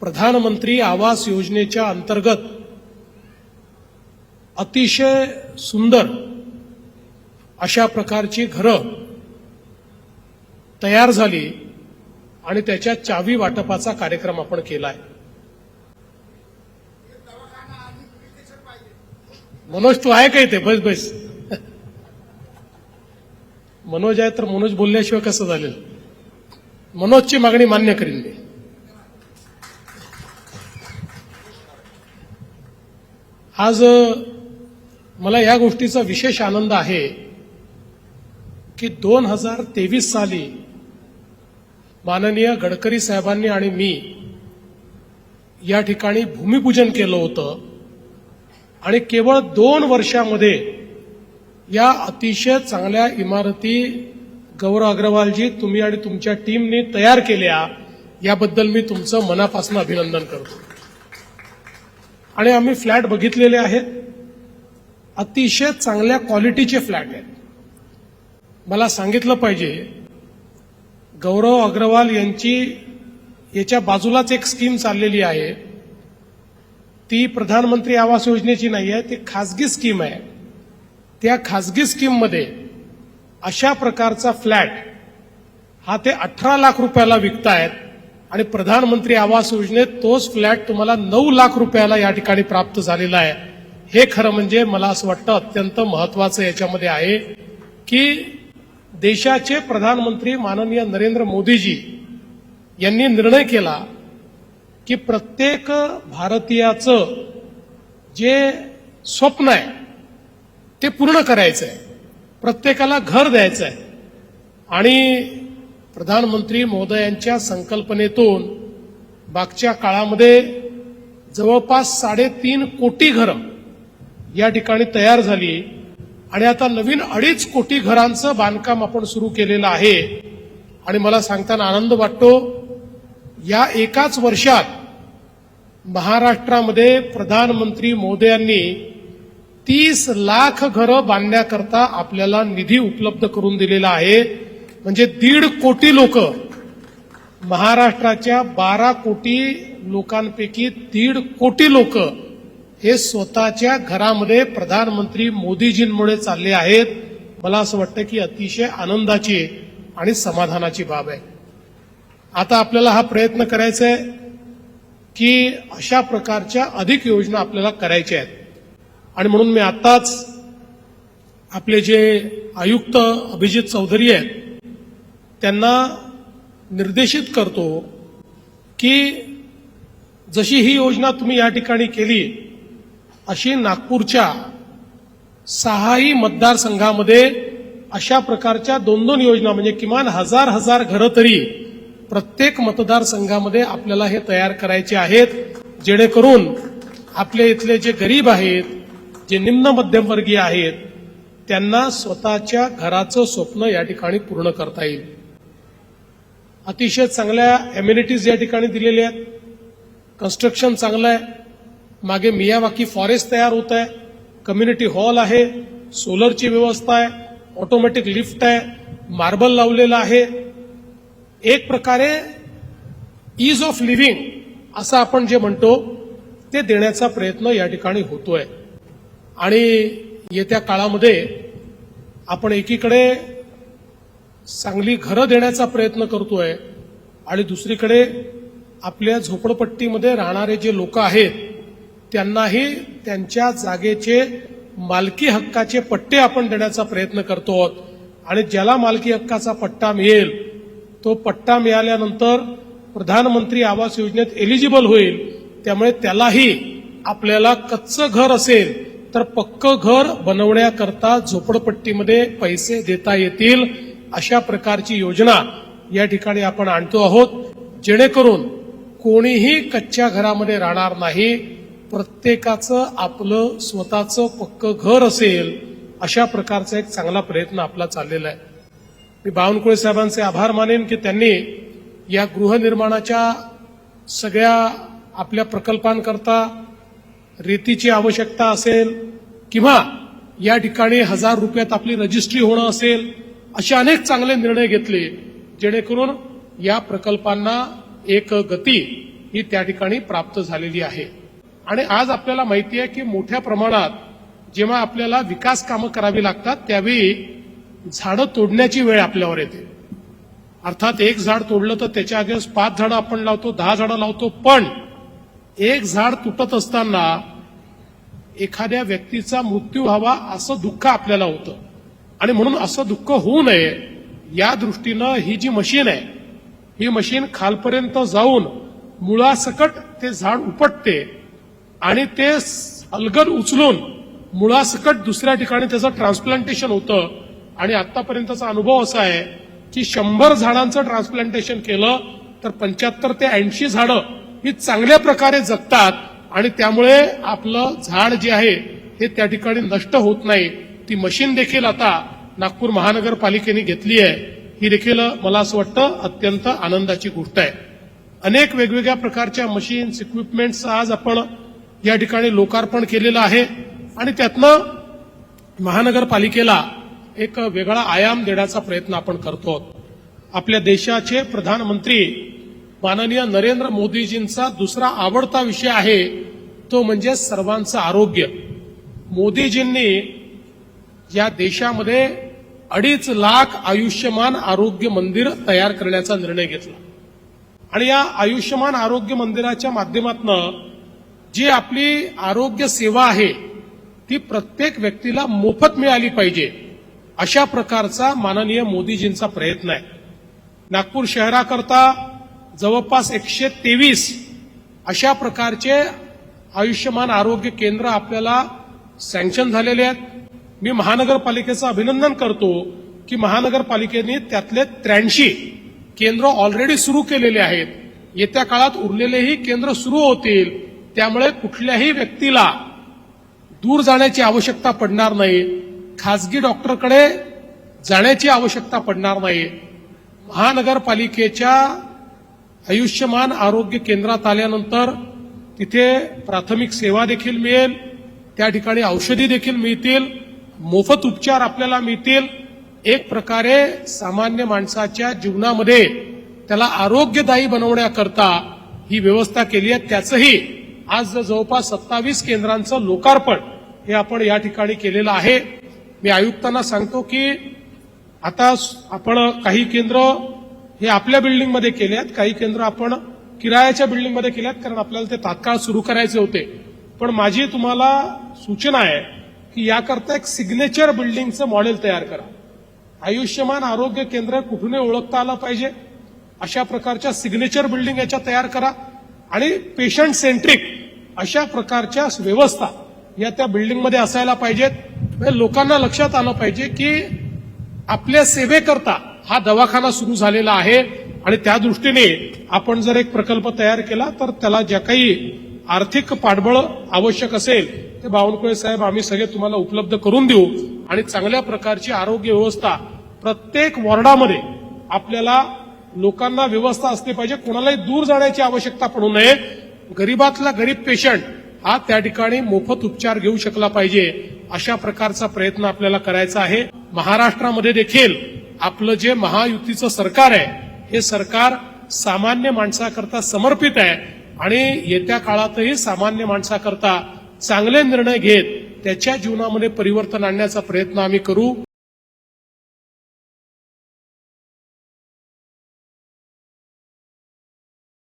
प्रधानमंत्री आवास योजनेच्या अंतर्गत अतिशय सुंदर अशा प्रकारची घरं तयार झाली आणि त्याच्या चावी वाटपाचा कार्यक्रम आपण केलाय. मनोज तू आहे का इथे? बस बस. मनोज आहे तर मनोज बोलल्याशिवाय कसं झालेलं मनोजची मागणी मान्य करीन मी आज मला या गोष्टीचा विशेष आनंद आहे की दोन हजार तेवीस साली माननीय गडकरी साहेबांनी आणि मी या ठिकाणी भूमिपूजन केलं होतं. आणि केवळ दोन वर्षामध्ये या अतिशय चांगल्या इमारती गौरव अग्रवालजी तुम्ही आणि तुमच्या टीमने तयार केल्या. याबद्दल मी तुमचं मनापासून अभिनंदन करतो. आणि आम्ही फ्लॅट बघितलेले आहेत. अतिशय चांगल्या क्वालिटीचे फ्लॅट आहेत. मला सांगितलं पाहिजे गौरव अग्रवाल यांची याच्या बाजूलाच एक स्कीम चाललेली आहे. ती प्रधानमंत्री आवास योजनेची नाही आहे ती खासगी स्कीम आहे. त्या खासगी स्कीममध्ये अशा प्रकारचा फ्लॅट हा ते अठरा लाख रुपयाला विकतायत. आणि प्रधानमंत्री आवास योजनेत तोच फ्लॅट तुम्हाला नऊ लाख रुपयाला या ठिकाणी प्राप्त झालेला आहे. हे खरं म्हणजे मला असं वाटतं अत्यंत महत्वाचं याच्यामध्ये आहे की देशाचे प्रधानमंत्री माननीय नरेंद्र मोदीजी यांनी निर्णय केला की प्रत्येक भारतीयाचं जे स्वप्न आहे ते पूर्ण करायचं आहे प्रत्येकाला घर द्यायचं आहे आणि प्रधानमंत्री महोदयांच्या संकल्पनेतून मागच्या काळामध्ये जवळपास साडेतीन कोटी घरं या ठिकाणी तयार झाली. आणि आता नवीन अडीच कोटी घरांचं बांधकाम आपण सुरू केलेलं आहे. आणि मला सांगताना आनंद वाटतो या एकाच वर्षात महाराष्ट्रामध्ये प्रधानमंत्री मोदयांनी तीस लाख घरं बांधण्याकरता आपल्याला निधी उपलब्ध करून दिलेला आहे. म्हणजे दीड कोटी लोक महाराष्ट्राच्या बारा कोटी लोकांपैकी दीड कोटी लोक हे स्वतःच्या घरामध्ये प्रधानमंत्री मोदीजींमुळे चालले आहेत. मला असं वाटतं की अतिशय आनंदाची आणि समाधानाची बाब आहे. आता आपल्याला हा प्रयत्न करायचा आहे की अशा प्रकारच्या अधिक योजना आपल्याला करायच्या आहेत. आणि म्हणून मी आताच आपले जे आयुक्त अभिजित चौधरी आहेत त्यांना निर्देशित करतो की जशी ही योजना तुम्ही या ठिकाणी केली अशी नागपूरच्या सहाही मतदारसंघामध्ये अशा प्रकारच्या दोन दोन योजना म्हणजे किमान हजार हजार घरं तरी प्रत्येक मतदारसंघामध्ये आपल्याला हे तयार करायचे आहेत जेणेकरून आपले इथले जे गरीब आहेत जे निम्न मध्यमवर्गीय आहेत त्यांना स्वतःच्या घराचं स्वप्न या ठिकाणी पूर्ण करता येईल. अतिशय चांगल्या एम्युनिटीज या ठिकाणी दिलेल्या आहेत. कन्स्ट्रक्शन चांगलं आहे. मागे मियावाकी फॉरेस्ट तयार होत आहे. कम्युनिटी हॉल आहे. सोलरची व्यवस्था आहे. ऑटोमॅटिक लिफ्ट आहे. मार्बल लावलेलं आहे. एक प्रकारे इज ऑफ लिव्हिंग असं आपण जे म्हणतो ते देण्याचा प्रयत्न या ठिकाणी होतोय. आणि येत्या काळामध्ये आपण एकीकडे चांगली घरं देण्याचा प्रयत्न करतोय आणि दुसरीकडे आपल्या झोपडपट्टीमध्ये राहणारे जे लोक आहेत त्यांनाही त्यांच्या जागेचे मालकी हक्काचे पट्टे आपण देण्याचा प्रयत्न करतो आहोत. आणि ज्याला मालकी हक्काचा पट्टा मिळेल तो पट्टा मिळाल्यानंतर प्रधानमंत्री आवास योजनेत एलिजिबल होईल. त्यामुळे त्यालाही आपल्याला कच्चं घर असेल तर पक्क घर बनवण्याकरता झोपडपट्टीमध्ये पैसे देता येतील. अशा प्रकारची योजना या ठिकाणी आपण आणतो आहोत. जेणेकरून कोणीही कच्च्या घरामध्ये राहणार नाही प्रत्येकाचं आपलं स्वतःचं पक्क घर असेल अशा प्रकारचा एक चांगला प्रयत्न आपला चाललेला आहे. मी बावनकुळे साहेबांचे आभार मानेन की त्यांनी या गृहनिर्माणाच्या सगळ्या आपल्या प्रकल्पांकरता रेतीची आवश्यकता असेल किंवा या ठिकाणी हजार रुपयात आपली रजिस्ट्री होणं असेल असे अनेक चांगले निर्णय घेतले जेणेकरून या प्रकल्पांना एक गती ही त्या ठिकाणी प्राप्त झालेली आहे. आणि आज आपल्याला माहिती आहे की मोठ्या प्रमाणात जेव्हा आपल्याला विकास कामं करावी लागतात त्यावेळी झाडं तोडण्याची वेळ आपल्यावर येते. अर्थात एक झाड तोडलं तर त्याच्या अगेन्स्ट पाच झाडं आपण लावतो दहा झाडं लावतो पण एक झाड तुटत असताना एखाद्या व्यक्तीचा मृत्यू व्हावा असं दुःख आपल्याला होतं. आणि म्हणून असं दुःख होऊ नये. या दृष्टीनं ही जी मशीन आहे ही मशीन खालपर्यंत जाऊन मुळासकट ते झाड उपटते आणि ते अलगद उचलून मुळासकट दुसऱ्या ठिकाणी त्याचं ट्रान्सप्लांटेशन होतं. आणि आतापर्यंतचा अनुभव असा आहे की शंभर झाडांचं ट्रान्सप्लांटेशन केलं तर पंच्याहत्तर ते ऐंशी झाडं ही चांगल्या प्रकारे जगतात आणि त्यामुळे आपलं झाड जे आहे हे त्या ठिकाणी नष्ट होत नाही. ती मशीन देखील आता नागपूर महानगरपालिकेने घेतली आहे. ही देखील मला असं वाटतं अत्यंत आनंदाची गोष्ट आहे. अनेक वेगवेगळ्या प्रकारच्या मशीन्स इक्विपमेंट्स आज आपण या ठिकाणी लोकार्पण केलेलं आहे. आणि त्यातनं महानगरपालिकेला एक वेगळा आयाम देण्याचा प्रयत्न आपण करतो. आहोत. आपल्या देशाचे प्रधानमंत्री माननीय नरेंद्र मोदीजींचा दुसरा आवडता विषय आहे तो म्हणजे सर्वांचं आरोग्य. मोदीजींनी या देशामध्ये अडीच लाख आयुष्यमान आरोग्य मंदिर तयार करण्याचा निर्णय घेतला. आणि या आयुष्यमान आरोग्य मंदिराच्या माध्यमातून जी आपली आरोग्य सेवा आहे ती प्रत्येक व्यक्तीला मोफत मिळाली पाहिजे अशा प्रकारचा माननीय मोदीजींचा प्रयत्न आहे. नागपूर शहराकरता जवळपास एकशे तेवीस अशा प्रकारचे आयुष्यमान आरोग्य केंद्र आपल्याला सँक्शन झालेले आहेत. मी महानगरपालिकेचं अभिनंदन करतो की महानगरपालिकेने त्यातले त्र्याऐंशी केंद्र ऑलरेडी सुरू केलेले आहेत. येत्या काळात उरलेलेही केंद्र सुरू होतील. त्यामुळे कुठल्याही व्यक्तीला दूर जाण्याची आवश्यकता पडणार नाही. खासगी डॉक्टरकडे जाण्याची आवश्यकता पडणार नाही. महानगरपालिकेच्या आयुष्यमान आरोग्य केंद्रात आल्यानंतर तिथे प्राथमिक सेवा देखील मिळेल. त्या ठिकाणी औषधी देखील मिळतील. मोफत उपचार आपल्याला मिळतील. एक प्रकारे सामान्य माणसाच्या जीवनामध्ये त्याला आरोग्यदायी बनवण्याकरता ही व्यवस्था केली आहे. त्याचंही आज जवळपास सत्तावीस केंद्रांचं लोकार्पण हे आपण या ठिकाणी केलेलं आहे. मी आयुक्तांना सांगतो की आता आपण काही केंद्र हे आपल्या बिल्डिंगमध्ये केले आहेत. काही केंद्र आपण किरायाच्या बिल्डिंगमध्ये केले आहेत कारण आपल्याला ते तात्काळ सुरू करायचे होते. पण माझी तुम्हाला सूचना आहे की याकरता एक सिग्नेचर बिल्डिंगचं मॉडेल तयार करा. आयुष्यमान आरोग्य केंद्र कुठूनही ओळखता आलं पाहिजे. अशा प्रकारच्या सिग्नेचर बिल्डिंग याच्या तयार करा. आणि पेशंट सेंट्रिक अशा प्रकारच्या व्यवस्था या त्या बिल्डिंगमध्ये असायला पाहिजेत. म्हणजे लोकांना लक्षात आलं पाहिजे की आपल्या सेवेकरता हा दवाखाना सुरू झालेला आहे. आणि त्या दृष्टीने आपण जर एक प्रकल्प तयार केला तर त्याला ज्या काही आर्थिक पाठबळ आवश्यक असेल ते बावनकुळे साहेब आम्ही सगळे तुम्हाला उपलब्ध करून देऊ. आणि चांगल्या प्रकारची आरोग्य व्यवस्था प्रत्येक वॉर्डामध्ये आपल्याला लोकांना व्यवस्था असली पाहिजे. कोणालाही दूर जाण्याची आवश्यकता पडू नये. गरीबातला गरीब पेशंट हा त्या ठिकाणी मोफत उपचार घेऊ शकला पाहिजे. अशा प्रकारचा प्रयत्न आपल्याला करायचा आहे. महाराष्ट्रामध्ये देखील आपलं जे महायुतीचं सरकार आहे हे सरकार सामान्य माणसाकरता समर्पित आहे. आणि येत्या काळातही सामान्य माणसाकरता चांगले निर्णय घेत त्याच्या जीवनामध्ये परिवर्तन आणण्याचा प्रयत्न आम्ही करू.